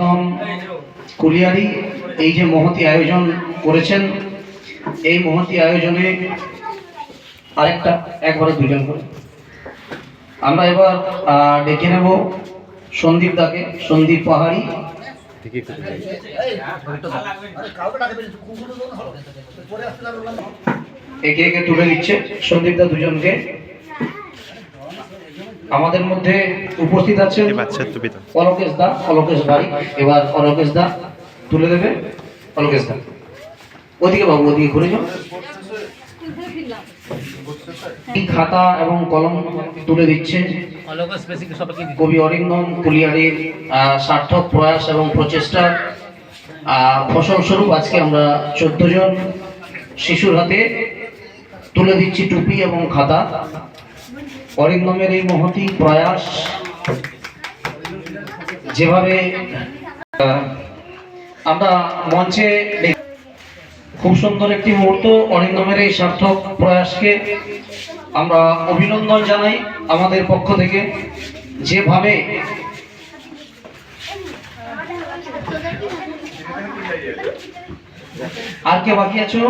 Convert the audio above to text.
নাম কুলিয়ারি এই যে মহতি আয়োজন করেছেন, এই মহতি আয়োজনে আরেকটা, একবারে দুজন করে। আমরা এবার ডেকে নেব সন্দীপ দাকে, সন্দীপ পাহাড়ি। একে একে তুলে নিচ্ছে সন্দীপ দা দুজনকে। আমাদের মধ্যে উপস্থিত আছেন অলোকেশ দা অলকেশ বাড়ি। এবার অলোকেশ দা তুলে দেবে। অলকেশ দা। ওদিকে বাবু ওদিকে ঘুরে যাও। খাতা এবং কলম তুলে দিচ্ছে। কবি অরিন্দম কুলিয়ারির সার্থক প্রয়াস এবং প্রচেষ্টার আহ, ফসলস্বরূপ আজকে আমরা চোদ্দ জন শিশুর হাতে তুলে দিচ্ছি টুপি এবং খাতা। অরিন্দমের এই মহতি প্রয়াস যেভাবে আমরা মঞ্চে খুব সুন্দর একটি মুহূর্ত অরিন্দমের এই সার্থক প্রয়াসকে আমরা অভিনন্দন জানাই আমাদের পক্ষ থেকে। যেভাবে আর কে বাকি আছো?